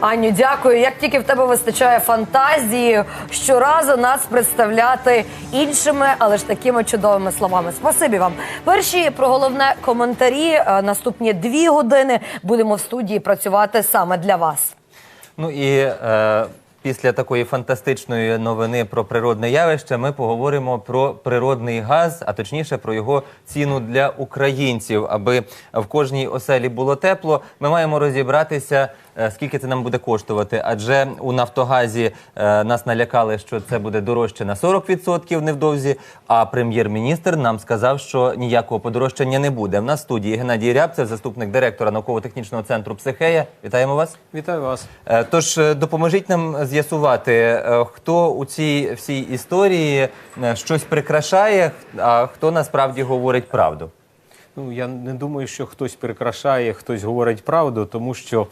Аню, дякую. Як тільки в тебе вистачає фантазії, щоразу нас представляти іншими, але ж такими чудовими словами. Спасибі вам. Перші про головне коментарі. е, Наступні дві години будемо в студії працювати саме для вас. Ну і е, після такої фантастичної новини про природне явище ми поговоримо про природний газ, а точніше про його ціну для українців. Аби в кожній оселі було тепло, ми маємо розібратися, скільки це нам буде коштувати. Адже у Нафтогазі е, нас налякали, що це буде дорожче на 40% невдовзі. А прем'єр-міністр нам сказав, що ніякого подорожчання не буде. В нас в студії Геннадій Рябцев, заступник директора науково-технічного центру Психея. Вітаємо вас. Вітаю вас. Е, Тож е, допоможіть нам з'ясувати, е, хто у цій всій історії е, щось прикрашає, а хто насправді говорить правду. Ну я не думаю, що хтось прикрашає, хтось говорить правду, тому що е,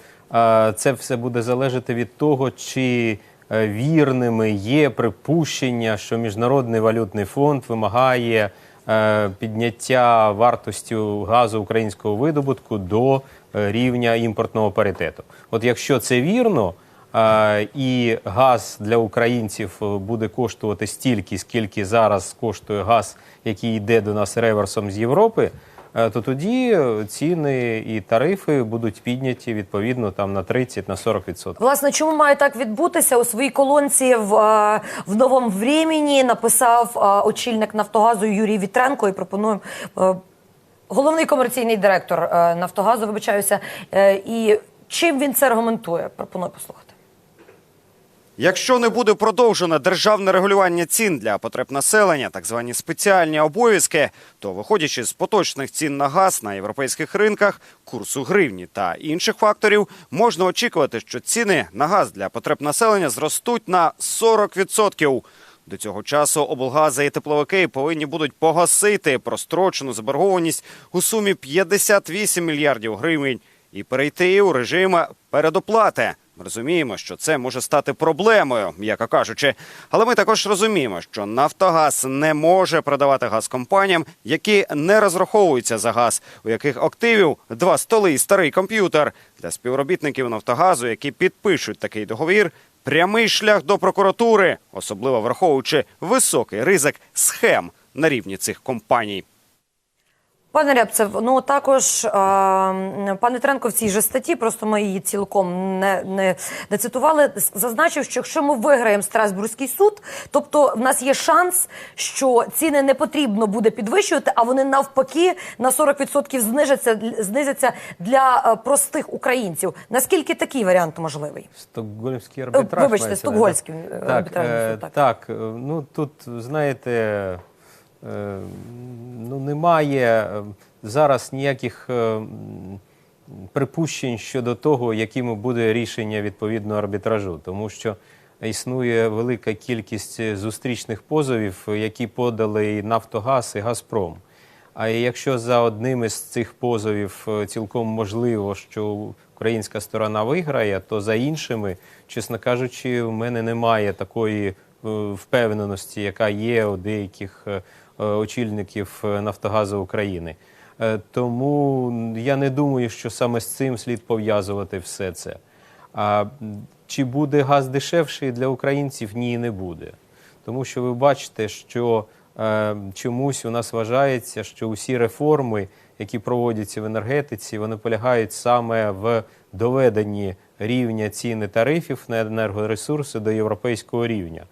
це все буде залежати від того, чи е, вірними є припущення, що Міжнародний валютний фонд вимагає е, підняття вартості газу українського видобутку до е, рівня імпортного паритету. От якщо це вірно. І газ для українців буде коштувати стільки, скільки зараз коштує газ, який йде до нас реверсом з Європи, то тоді е, ціни і тарифи будуть підняті відповідно там на 30 на 40%. Власне, чому має так відбутися у своїй колонці в, е, в новому времені написав е, очільник Нафтогазу Юрій Вітренко і пропонуємо. е, Головний комерційний директор е, Нафтогазу, вибачаюся, Е, і чим він це аргументує? Пропоную послухати. Якщо не буде продовжено державне регулювання цін для потреб населення, так звані спеціальні обов'язки, то виходячи з поточних цін на газ на європейських ринках, курсу гривні та інших факторів, можна очікувати, що ціни на газ для потреб населення зростуть на 40%. До цього часу облгази і тепловики повинні будуть погасити прострочену заборгованість у сумі 58 мільярдів гривень і перейти у режим передоплати. Ми розуміємо, що це може стати проблемою, м'яко кажучи. Але ми також розуміємо, що Нафтогаз не може продавати газ компаніям, які не розраховуються за газ, у яких активів два столи і старий комп'ютер. Для співробітників Нафтогазу, які підпишуть такий договір, прямий шлях до прокуратури, особливо враховуючи високий ризик схем на рівні цих компаній. Пане Рябцев, ну також е, пане Тренко в цій же статті, просто ми її цілком не, не, не цитували, зазначив, що якщо ми виграємо Страсбурзький суд, тобто в нас є шанс, що ціни не потрібно буде підвищувати, а вони навпаки на 40% знижаться, знизяться для е, простих українців. Наскільки такий варіант можливий? Стокгольмський арбітраж. Вибачте, Стокгольмський, увазі. е, так, так. так, е, ну тут знаєте, ну немає е, зараз ніяких е, припущень щодо того, яким буде рішення відповідно арбітражу, тому що існує велика кількість зустрічних позовів, які подали і Нафтогаз, і Газпром. А якщо за одним із цих позовів е, цілком можливо, що українська сторона виграє, то за іншими, чесно кажучи, в мене немає такої е, впевненості, яка є у деяких е, е, очільників е, Нафтогазу України. Е, Тому я не думаю, що саме з цим слід пов'язувати все це. А чи буде газ дешевший для українців? Ні, не буде. Тому що ви бачите, що е, чомусь у нас вважається, що усі реформи, які проводяться в енергетиці, вони полягають саме в доведенні рівня цін і тарифів на енергоресурси до європейського рівня.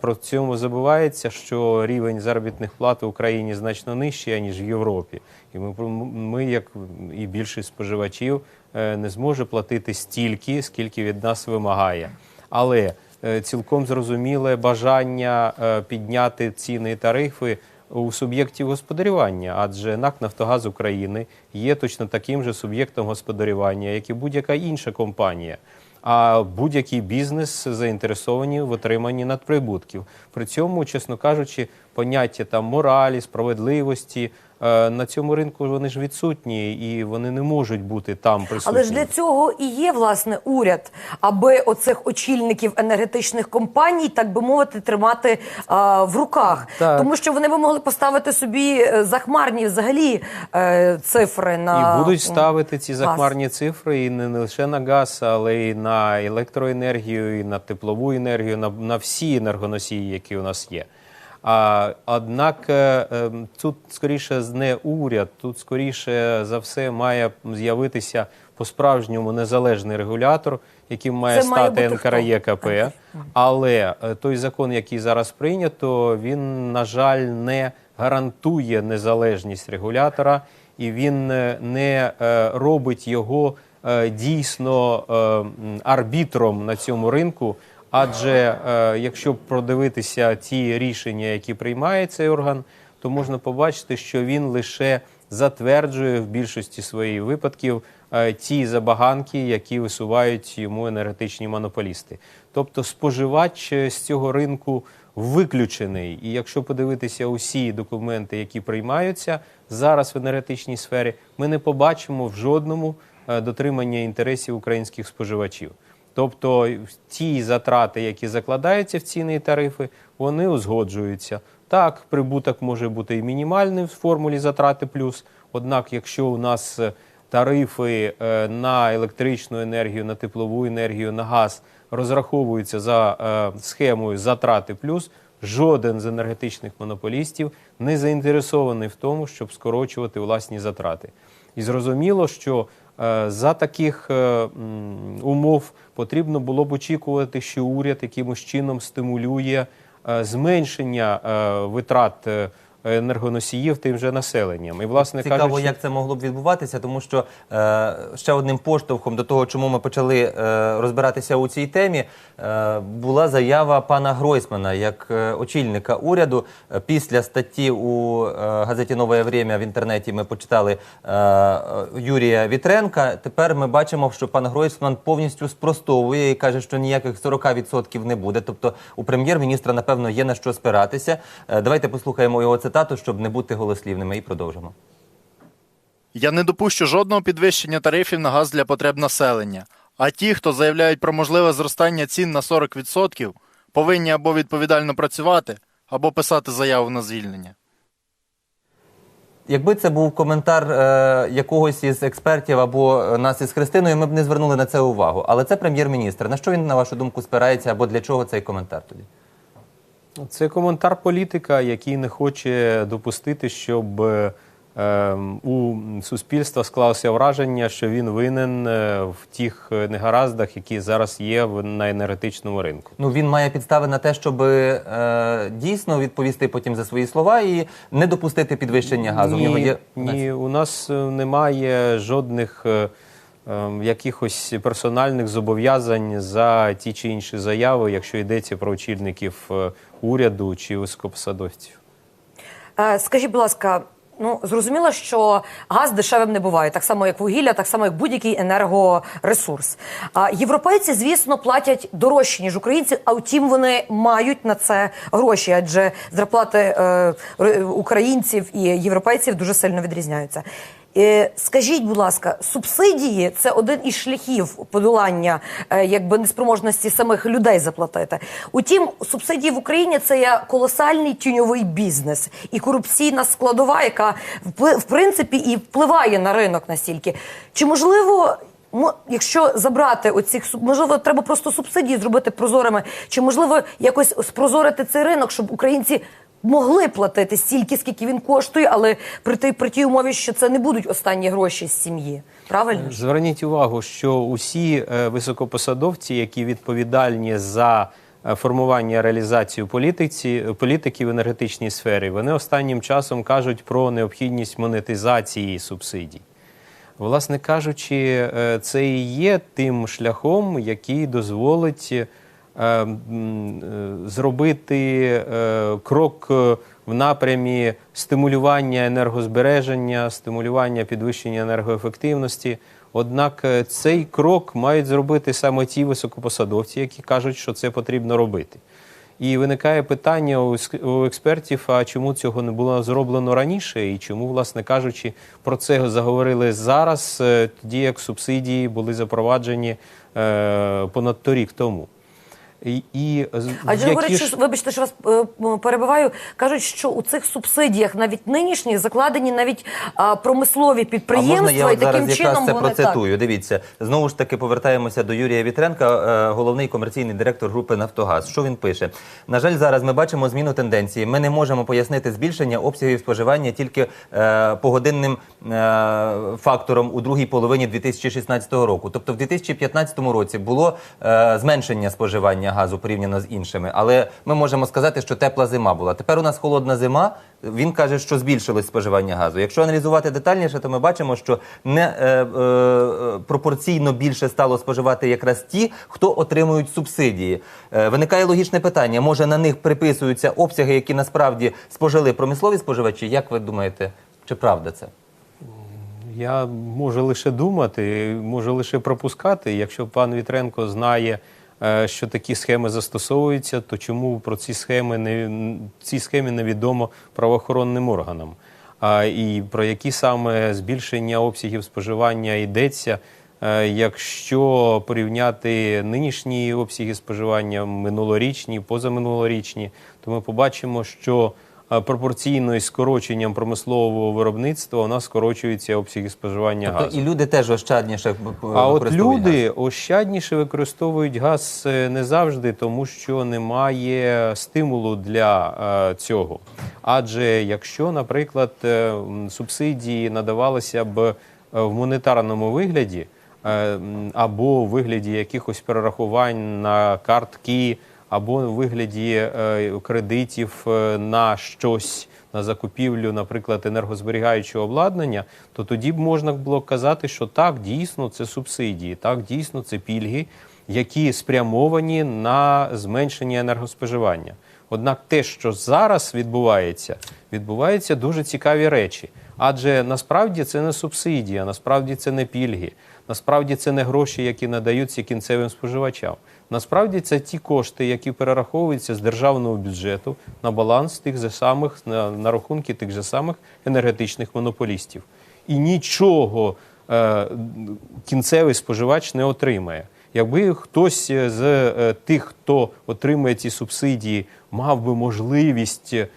Про цьому забувається, що рівень заробітних плат в Україні значно нижчий, ніж в Європі. І ми, ми, як і більшість споживачів, е, не зможе платити стільки, скільки від нас вимагає. Але е, цілком зрозуміле бажання е, підняти ціни і тарифи у суб'єктів господарювання, адже НАК Нафтогаз України є точно таким же суб'єктом господарювання, як і будь-яка інша компанія. А будь-який бізнес заінтересовані в отриманні надприбутків. При цьому, чесно кажучи, поняття там моралі, справедливості на цьому ринку вони ж відсутні і вони не можуть бути там присутні. Але ж для цього і є власне уряд, аби оцих очільників енергетичних компаній, так би мовити, тримати а, в руках, Так. тому що вони би могли поставити собі е, захмарні взагалі е, цифри на І будуть ставити ці газ. захмарні цифри і не лише на газ, але й на електроенергію, і на теплову енергію, на, на всі енергоносії, які у нас є. А, однак е, е, тут скоріше не уряд, тут скоріше за все має з'явитися по-справжньому незалежний регулятор, яким має Це стати хто? НКРЄКП. Але е, той закон, який зараз прийнято, він, на жаль, не гарантує незалежність регулятора, і він е, не робить його дійсно арбітром на цьому ринку. Адже е, якщо продивитися ті рішення, які приймає цей орган, то можна побачити, що він лише затверджує в більшості своїх випадків е, ті забаганки, які висувають йому енергетичні монополісти. Тобто споживач е, з цього ринку виключений. І якщо подивитися усі документи, які приймаються зараз в енергетичній сфері, ми не побачимо в жодному дотримання інтересів українських споживачів. Тобто ті затрати, які закладаються в ціни і тарифи, вони узгоджуються. Так, прибуток може бути і мінімальний в формулі затрати плюс. Однак, якщо у нас е, тарифи е, на електричну енергію, на теплову енергію, на газ розраховуються за е, схемою затрати плюс, жоден з енергетичних монополістів не заінтересований в тому, щоб скорочувати власні затрати. І зрозуміло, що за таких е, умов потрібно було б очікувати, що уряд якимось чином стимулює е, зменшення е, витрат е, енергоносіїв тим же населенням. І, власне Цікаво, кажучи, як це могло б відбуватися, тому що е, ще одним поштовхом до того, чому ми почали е, розбиратися у цій темі, е, була заява пана Гройсмана як е, очільника уряду. Е, Після статті у е, газеті Нове Время в інтернеті ми почитали Юрія Вітренка. Тепер ми бачимо, що пан Гройсман повністю спростовує і каже, що ніяких 40% не буде. Тобто у прем'єр-міністра, напевно, є на що спиратися. Е, давайте послухаємо його цитату, щоб не бути голослівними, і продовжимо. Я не допущу жодного підвищення тарифів на газ для потреб населення. А ті, хто заявляють про можливе зростання цін на 40%, повинні або відповідально працювати, або писати заяву на звільнення. Якби це був коментар е, якогось із експертів або е, нас із Христиною, ми б не звернули на це увагу. Але це прем'єр-міністр. На що він, на вашу думку, спирається або для чого цей коментар тоді? Це коментар політика, який не хоче допустити, щоб ем, у суспільства склалося враження, що він винен е, в тих е, негараздах, які зараз є в- на енергетичному ринку. Ну він має підстави на те, щоб е, дійсно відповісти потім за свої слова і не допустити підвищення газу. В нього є ні, у нас е, немає жодних якихось персональних зобов'язань за ті чи інші заяви, якщо йдеться про очільників е, уряду чи високопосадовців. Е, Скажіть, будь ласка, ну зрозуміло, що газ дешевим не буває, так само як вугілля, так само як будь-який енергоресурс. А європейці, звісно, платять дорожче ніж українці, а втім вони мають на це гроші, адже зарплати е, українців і європейців дуже сильно відрізняються. Е, Скажіть, будь ласка, субсидії це один із шляхів подолання е, якби неспроможності самих людей заплатити. Утім, субсидії в Україні це є колосальний тіньовий бізнес і корупційна складова, яка в принципі і впливає на ринок настільки. Чи можливо? Якщо забрати оцих можливо, треба просто субсидії зробити прозорими, чи можливо якось спрозорити цей ринок, щоб українці могли платити стільки, скільки він коштує, але при тій при тій умові, що це не будуть останні гроші з сім'ї. Правильно? Зверніть увагу, що усі е, високопосадовці, які відповідальні за е, формування реалізацію політиці, політики в енергетичній сфері, вони останнім часом кажуть про необхідність монетизації субсидій. Власне кажучи, е, це і є тим шляхом, який дозволить е, е, зробити е, крок е, в напрямі стимулювання енергозбереження, стимулювання підвищення енергоефективності. Однак е, цей крок мають зробити саме ті високопосадовці, які кажуть, що це потрібно робити. І виникає питання у експертів: а чому цього не було зроблено раніше, і чому, власне кажучи, про це заговорили зараз, е, тоді як субсидії були запроваджені е, понад торік тому. І, і Адже які говорять, що вибачте, що вас е, перебиваю. кажуть, що у цих субсидіях, навіть нинішніх, закладені навіть а, промислові А можна я і зараз таким якраз чином це вони так. процитую? Дивіться, знову ж таки повертаємося до Юрія Вітренка, е, головний комерційний директор групи Нафтогаз. Що він пише? На жаль, зараз ми бачимо зміну тенденції. Ми не можемо пояснити збільшення обсягів споживання тільки е, погодинним е, фактором у другій половині 2016 року. Тобто, в 2015 році було е, зменшення споживання газу порівняно з іншими, але ми можемо сказати, що тепла зима була. Тепер у нас холодна зима. Він каже, що збільшилось споживання газу. Якщо аналізувати детальніше, то ми бачимо, що не е, е, пропорційно більше стало споживати якраз ті, хто отримують субсидії. Е, виникає логічне питання: може на них приписуються обсяги, які насправді спожили промислові споживачі? Як ви думаєте, чи правда це? Я можу лише думати, можу лише пропускати. Якщо пан Вітренко знає, що такі схеми застосовуються, то чому про ці схеми не ці схеми невідомо правоохоронним органам? А і про які саме збільшення обсягів споживання йдеться? Е, Якщо порівняти нинішні обсяги споживання минулорічні, позаминулорічні, то ми побачимо, що е, пропорційно із скороченням промислового виробництва у нас скорочуються обсяги споживання Тобто газу. і люди теж ощадніше А от люди газ. ощадніше використовують газ е, не завжди, тому що немає стимулу для е, цього. Адже якщо, наприклад, е, субсидії надавалися б в монетарному вигляді або у вигляді якихось перерахувань на картки, або у вигляді е, кредитів е, на щось. На закупівлю, наприклад, енергозберігаючого обладнання, то тоді б можна було казати, що так, дійсно, це субсидії, так, дійсно, це пільги, які спрямовані на зменшення енергоспоживання. Однак те, що зараз відбувається, відбуваються дуже цікаві речі. Адже насправді це не субсидія, насправді це не пільги, насправді це не гроші, які надаються кінцевим споживачам. Насправді це ті кошти, які перераховуються з державного бюджету на баланс тих же самих на, на рахунки тих же самих енергетичних монополістів. І нічого е, кінцевий споживач не отримає. Якби хтось з е, тих, хто отримує ці субсидії, мав би можливість е,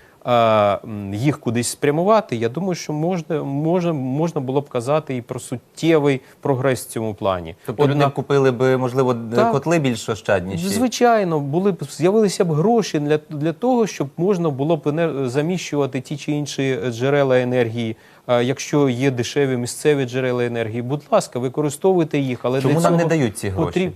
їх кудись спрямувати, я думаю, що можна, можна, можна було б казати і про суттєвий прогрес в цьому плані. Тобто люди купили би, можливо, Так. котли більш ощадніші. Звичайно, були б з'явилися б гроші для, для того, щоб можна було б заміщувати ті чи інші джерела енергії. Якщо є дешеві місцеві джерела енергії, будь ласка, використовуйте їх. Але Чому для нам не дають ці гроші?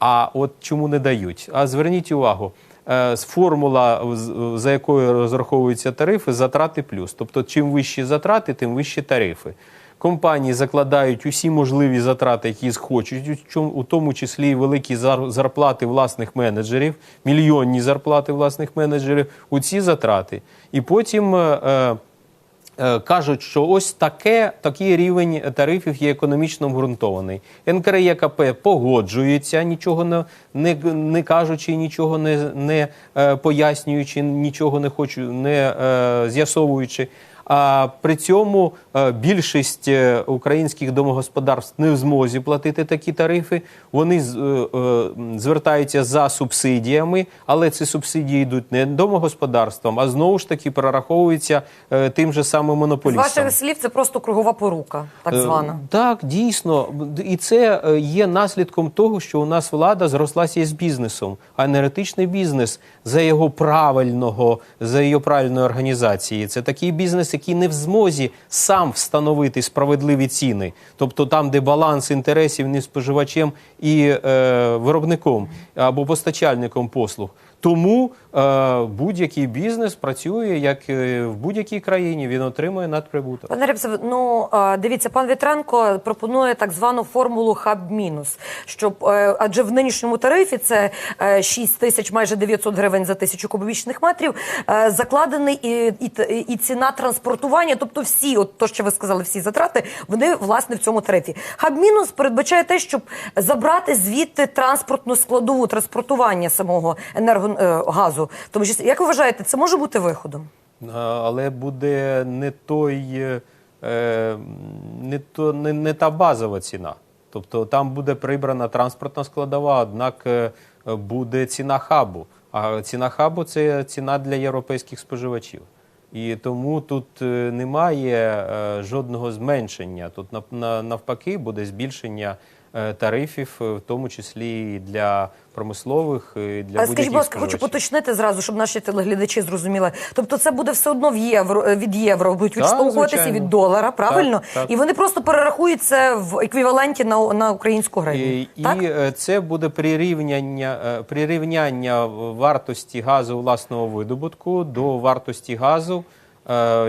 А от чому не дають? А зверніть увагу. Е, Формула, за якою розраховуються тарифи, затрати плюс. Тобто, чим вищі затрати, тим вищі тарифи. Компанії закладають усі можливі затрати, які схочуть, у тому числі великі зарплати власних менеджерів, мільйонні зарплати власних менеджерів у ці затрати. І потім е, е, кажуть, що ось таке, такий рівень тарифів є економічно обґрунтований. НКРЄКП погоджується, нічого не, не, не кажучи, нічого не, не е, пояснюючи, нічого не хочу, не е, з'ясовуючи. А при цьому е, більшість е, українських домогосподарств не в змозі платити такі тарифи. Вони з- е, звертаються за субсидіями, але ці субсидії йдуть не домогосподарствам, а знову ж таки перераховуються тим же самим З ваших слів це просто кругова порука, так звана. Так, дійсно. І це є наслідком того, що у нас влада зрослася із бізнесом, а енергетичний бізнес за його правильного, за його правильної організації. Це такий бізнес, який не в змозі сам встановити справедливі ціни. Тобто там, де баланс інтересів між споживачем і е, виробником або постачальником послуг. Тому будь-який бізнес працює як е, в будь-якій країні, він отримує надприбуток. Пане Рябцев, ну е, дивіться, пан Вітренко пропонує так звану формулу хаб-мінус, щоб е, адже в нинішньому тарифі це е, 6 тисяч майже 900 гривень за тисячу кубічних метрів. е, Закладений і, і, і ціна транспортування, тобто всі, от то, що ви сказали, всі затрати, вони власне в цьому тарифі. Хаб-мінус передбачає те, щоб забрати звідти транспортну складову транспортування самого енергоносія газу. Тому що як ви вважаєте, це може бути виходом? Але буде не той, е, не, то, не, не та базова ціна. Тобто там буде прибрана транспортна складова, однак е, буде ціна хабу. А ціна хабу це ціна для європейських споживачів. І тому тут е, немає жодного зменшення. Тут навпаки буде збільшення тарифів, е, в тому числі і для промислових, і для скажіть, будь ласка, хочу поточнити зразу, щоб наші телеглядачі зрозуміли. Тобто, це буде все одно в євро е, від євро, будуть Так, відштовхуватися від долара, правильно? Так, так. І вони просто перерахують це в еквіваленті на, на українську гривню. І, так? і е, це буде прирівняння, е, прирівняння вартості газу власного видобутку до вартості газу, е,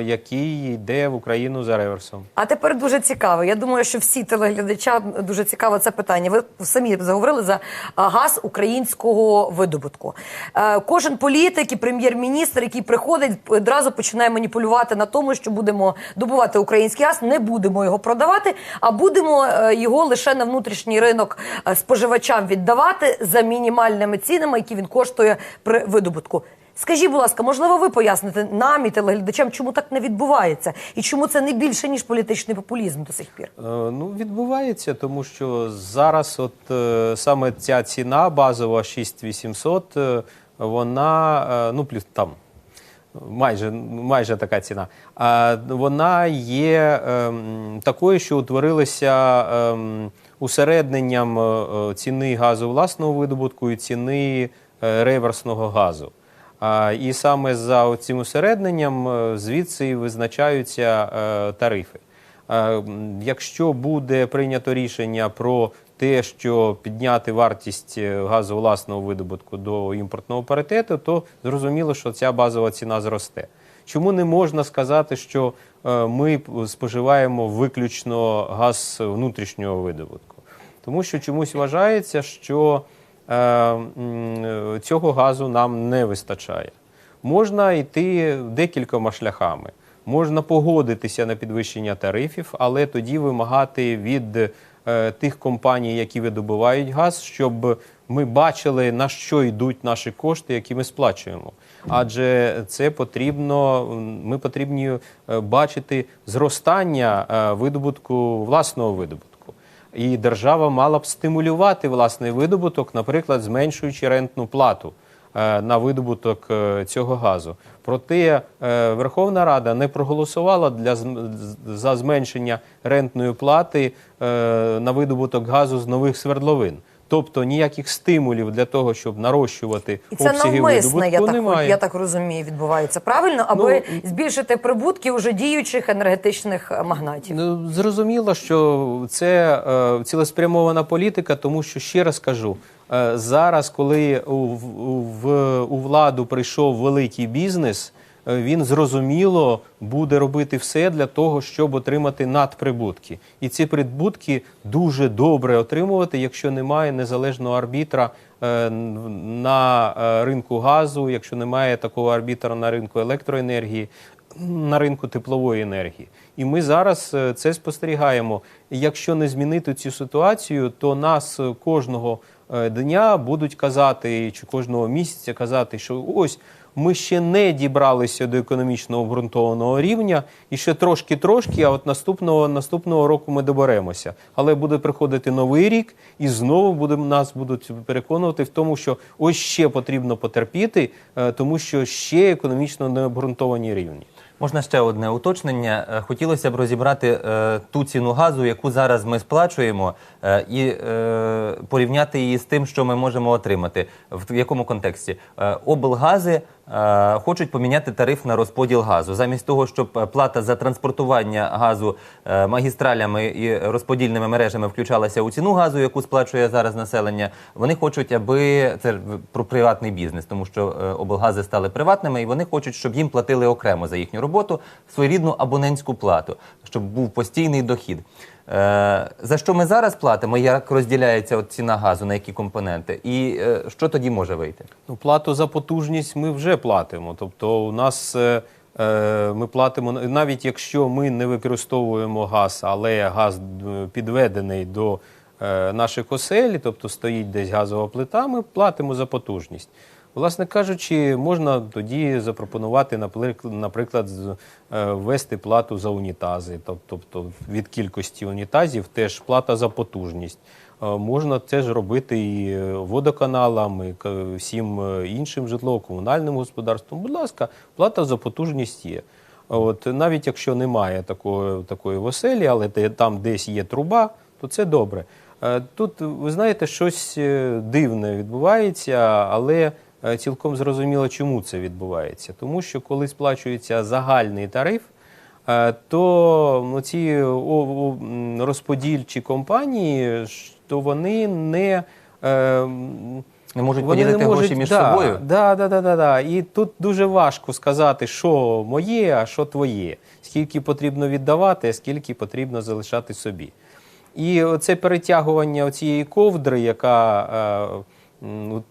який йде в Україну за реверсом. А тепер дуже цікаво. Я думаю, що всі телеглядачам дуже цікаво це питання. Ви самі заговорили за газ українського видобутку. Е, Кожен політик і прем'єр-міністр, який приходить, одразу починає маніпулювати на тому, що будемо добувати український газ, не будемо його продавати, а будемо е, його лише на внутрішній ринок е, споживачам віддавати за мінімальними цінами, які він коштує при видобутку. Скажіть, будь ласка, можливо, ви поясните нам і телеглядачам, чому так не відбувається, і чому це не більше ніж політичний популізм до сих пір? Е, Ну, відбувається, тому що зараз от е, саме ця ціна базова 6800, е, вона, е, ну, плюс там майже, майже така ціна. А вона є ем, такою, що утворилася ем, усередненням е, е, ціни газу власного видобутку і ціни е, реверсного газу. І саме за цим усередненням е, звідси визначаються е, тарифи. Е, Якщо буде прийнято рішення про те, що підняти вартість газу власного видобутку до імпортного паритету, то зрозуміло, що ця базова ціна зросте. Чому не можна сказати, що ми споживаємо виключно газ внутрішнього видобутку? Тому що чомусь вважається, що цього газу нам не вистачає. Можна йти декількома шляхами. Можна погодитися на підвищення тарифів, але тоді вимагати від е, тих компаній, які видобувають газ, щоб ми бачили, на що йдуть наші кошти, які ми сплачуємо. Адже це потрібно, ми потрібні е, бачити зростання е, видобутку власного видобутку. І держава мала б стимулювати власний видобуток, наприклад, зменшуючи рентну плату е, на видобуток е, цього газу. Проте е, Верховна Рада не проголосувала для за зменшення рентної плати на видобуток газу з нових свердловин. Тобто ніяких стимулів для того, щоб нарощувати І це обсяги навмисне, я так, немає. я так розумію, відбувається правильно, аби збільшити прибутки уже діючих енергетичних е, магнатів. Ну, зрозуміло, що це е, цілеспрямована політика, тому що ще раз кажу, е, зараз, коли у, в- в, у владу прийшов великий бізнес, він зрозуміло буде робити все для того, щоб отримати надприбутки. І ці прибутки дуже добре отримувати, якщо немає незалежного арбітра е, на е, ринку газу, якщо немає такого арбітра на ринку електроенергії на ринку теплової енергії. І ми зараз е, це спостерігаємо. Якщо не змінити цю ситуацію, то нас е, кожного е, дня будуть казати, чи кожного місяця казати, що ось ми ще не дібралися до економічно обґрунтованого рівня, і ще трошки-трошки, а от наступного наступного року ми доберемося. Але буде приходити новий рік, і знову буде, нас будуть переконувати в тому, що ось ще потрібно потерпіти, е, тому що ще економічно необґрунтовані рівні. Можна ще одне уточнення. Е, Хотілося б розібрати е, ту ціну газу, яку зараз ми сплачуємо, е, і е, порівняти її з тим, що ми можемо отримати. В якому контексті? Е, облгази хочуть поміняти тариф на розподіл газу. Замість того, щоб е, плата за транспортування газу е, магістралями і розподільними мережами включалася у ціну газу, яку сплачує зараз населення. Вони хочуть, аби це про приватний бізнес, тому що е, облгази стали приватними, і вони хочуть, щоб їм платили окремо за їхню роботу своєрідну абонентську плату, щоб був постійний дохід. Е, за що ми зараз платимо? Як розділяється от ціна газу, на які компоненти, і е, що тоді може вийти? Ну, плату за потужність ми вже платимо. Тобто, у нас е, ми платимо навіть якщо ми не використовуємо газ, але газ підведений до наших осель, тобто стоїть десь газова плита, ми платимо за потужність. Власне кажучи, можна тоді запропонувати, наприк- наприклад, е, ввести плату за унітази, тобто від кількості унітазів теж плата за потужність. Е, Можна це ж робити і водоканалам, і всім е, іншим житлово-комунальним господарствам. Будь ласка, плата за потужність є. От навіть якщо немає такої, такої оселі, але там десь є труба, то це добре. Тут, ви знаєте, щось дивне відбувається, але цілком зрозуміло, чому це відбувається. Тому що коли сплачується загальний тариф, е, то ці розподільчі компанії, то вони не. е, Не можуть вони поділити гроші між да, собою? Да, да, да, да, да. І тут дуже важко сказати, що моє, а що твоє. Скільки потрібно віддавати, а скільки потрібно залишати собі. І це перетягування цієї ковдри, яка, е, е,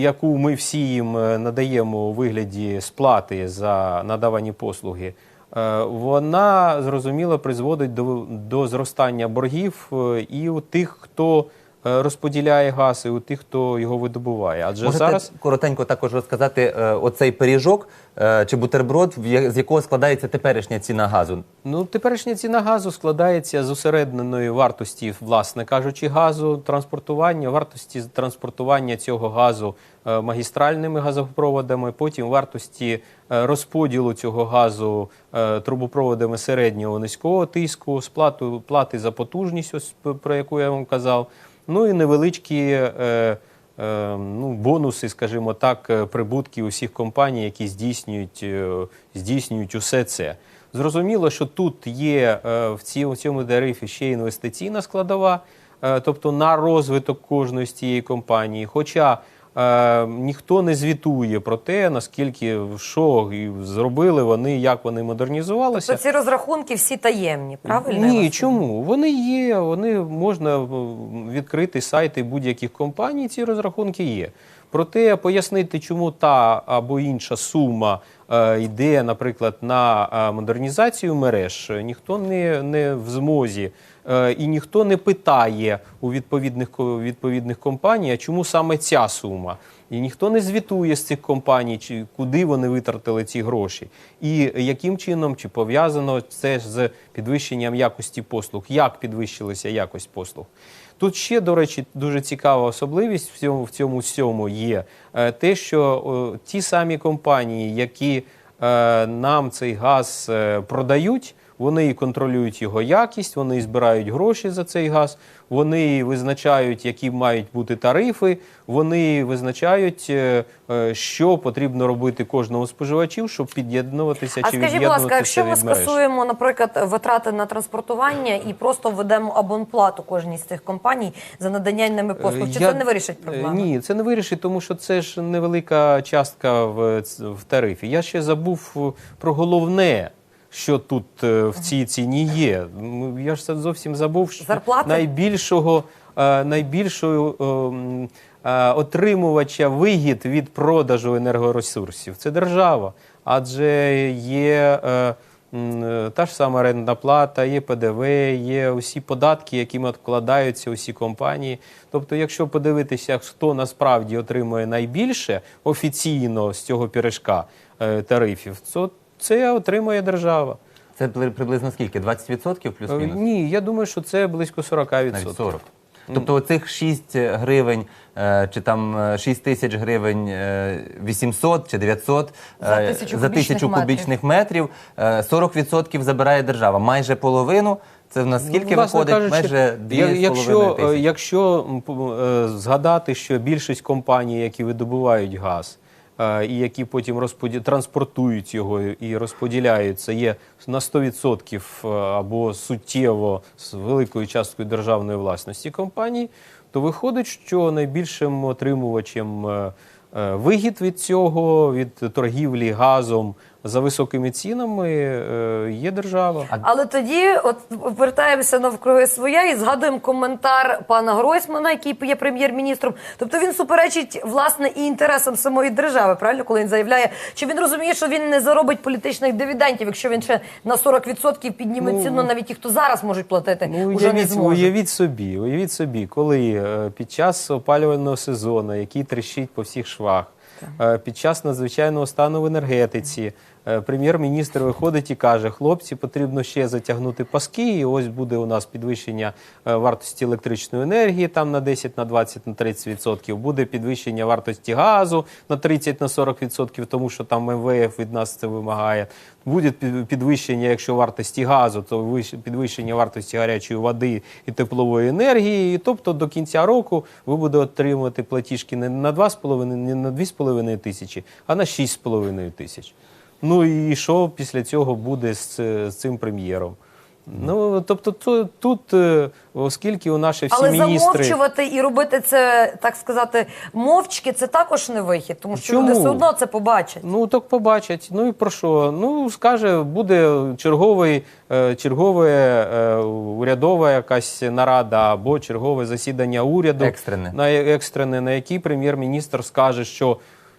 яку ми всі їм е, надаємо у вигляді сплати за надавані послуги, е, вона зрозуміло призводить до, до зростання боргів е, і у тих, хто е, розподіляє газ, і у тих, хто його видобуває. Адже Можете зараз коротенько також розказати е, оцей пиріжок е, чи бутерброд, з якого складається теперішня ціна газу? Ну, теперішня ціна газу складається з усередненої вартості, власне кажучи, газу, транспортування, вартості транспортування цього газу е, магістральними газопроводами, потім вартості е, розподілу цього газу е, трубопроводами середнього низького тиску, сплату плати за потужність, ось про яку я вам казав. Ну і невеличкі. Е, е, ну, бонуси, скажімо так, е, прибутки усіх компаній, які здійснюють, е, здійснюють усе це. Зрозуміло, що тут є е, в цьому тарифі ще інвестиційна складова, тобто на розвиток кожної з цієї компанії. Хоча е, ніхто не звітує про те, наскільки що зробили вони, як вони модернізувалися. То ці розрахунки всі таємні, правильно? Ні, чому? Вони є, вони можна відкрити сайти будь-яких компаній, ці розрахунки є. Проте пояснити, чому та або інша сума е, йде, наприклад, на е, модернізацію мереж, ніхто не, не в змозі. Е, І ніхто не питає у відповідних відповідних компаній, а чому саме ця сума. І ніхто не звітує з цих компаній, чи куди вони витратили ці гроші, і яким чином чи пов'язано це з підвищенням якості послуг, як підвищилася якість послуг. Тут ще, до речі, дуже цікава особливість в цьому, в цьому всьому є е, те, що ті самі компанії, які е, нам цей газ е, продають, вони контролюють його якість, вони збирають гроші за цей газ, вони визначають, які мають бути тарифи, вони визначають, е, е, що потрібно робити кожному споживачів, щоб під'єднуватися А чи скажіть, будь ласка, якщо ми скасуємо, наприклад, витрати на транспортування і просто введемо абонплату кожній з цих компаній за надання ними послуг, чи Я- це не вирішить проблему? Е, Ні, це не вирішить, тому що це ж невелика частка в, в тарифі. Я ще забув е, про головне. Що тут е, в цій ціні є? Я ж це зовсім забув, що Зарплати? найбільшого, е, найбільшого е, отримувача вигід від продажу енергоресурсів це держава. Адже є та ж сама орендна плата, є ПДВ, є усі податки, якими откладаються усі компанії. Тобто, якщо подивитися, хто насправді отримує найбільше офіційно з цього піришка е, тарифів, то це отримує держава. Це приблизно скільки? 20% Е, плюс-мінус? Ні, я думаю, що це близько 40%. Навіть 40. Тобто оцих 6 гривень е, чи там е, 6 тисяч гривень е, 800 чи 900 За е, тисячу за кубічних тисячу метрів. кубічних метрів е, 40% забирає держава. Майже половину. Це в нас скільки Ну, власне виходить? кажучи, Майже я- 2,5 якщо, е, тисячі. якщо е, згадати, що більшість компаній, які видобувають газ, е, і які потім розподі... транспортують його і розподіляються, є на 100% е, або суттєво з великою часткою державної власності компаній, то виходить, що найбільшим отримувачем е, е, вигід від цього, від торгівлі газом за високими цінами е, є держава. Але тоді, от вертаємося навкруги своє і згадуємо коментар пана Гройсмана, який є прем'єр-міністром. Тобто він суперечить власне і інтересам самої держави, правильно, коли він заявляє, що він розуміє, що він не заробить політичних дивідендів, якщо він ще на 40% підніме Ну, ціну, навіть ті, хто зараз можуть платити, Ну, уже не уявіть, зможуть. уявіть собі, уявіть собі, коли е, під час опалювального сезону, який трещить по всіх швах, е, під час надзвичайного стану в енергетиці, прем'єр-міністр виходить і каже: хлопці, потрібно ще затягнути паски, і ось буде у нас підвищення е, вартості електричної енергії там на 10, на 20, на 30 відсотків. Буде підвищення вартості газу на 30, на 40 відсотків, тому що там МВФ від нас це вимагає. Буде підвищення, якщо вартості газу, то вищ- підвищення вартості гарячої води і теплової енергії. Тобто до кінця року ви будете отримувати платіжки не на 2,5, не на 2,5 тисячі, а на 6,5 тисяч. Ну і що після цього буде з, з цим прем'єром? Ну тобто, то, тут, е, оскільки у наші всі Але міністри. замовчувати і робити це, так сказати, мовчки, це також не вихід, тому що Чому? люди все одно це побачать. Ну так побачать. Ну і про що? Ну скаже, буде черговий, е, чергове е, урядова якась нарада або чергове засідання уряду Екстрене. на екстрене, на який прем'єр-міністр скаже, що.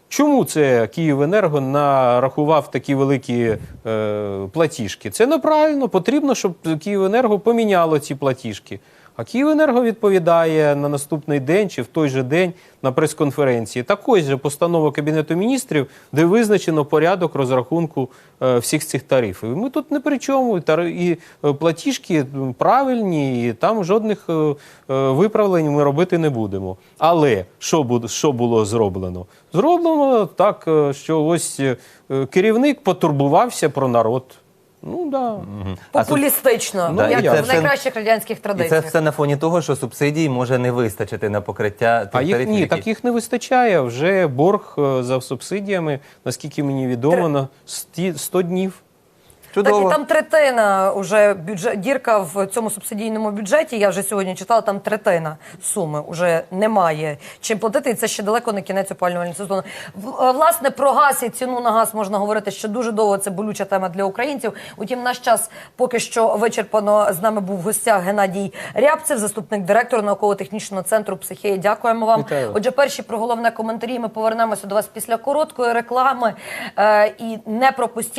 Чому це Київенерго нарахував такі великі е, платіжки? Це неправильно. Потрібно, щоб Київенерго поміняло ці платіжки. А Київенерго відповідає на наступний день чи в той же день на прес-конференції. Так ось же постанова Кабінету міністрів, де визначено порядок розрахунку е, всіх цих тарифів. Ми тут не при чому. І е, платіжки правильні, і там жодних е, виправлень ми робити не будемо. Але що, було зроблено? Зроблено так, що ось керівник потурбувався про народ. Ну да. А тут- Популістично, Ну, як і це в все- найкращих радянських І це традиціях. все на фоні того, що субсидій може не вистачити на покриття тих А їх тарифів, ні, які- так їх не вистачає. Вже борг е, за субсидіями, наскільки мені відомо, на сті- 100 днів. Чудово. Так і там третина уже бюджет дірка в цьому субсидійному бюджеті. Я вже сьогодні читала, там третина суми вже немає чим платити, і це ще далеко не кінець опалювального сезону. Е, Власне, про газ і ціну на газ можна говорити ще дуже довго. Це болюча тема для українців. Утім, наш час поки що вичерпано. З нами був в гостях Геннадій Рябцев, заступник директора науково-технічного центру психеї. Дякуємо вам. Вітаю. Отже, перші про головне коментарі. Ми повернемося до вас після короткої реклами. Е, і не пропустіть.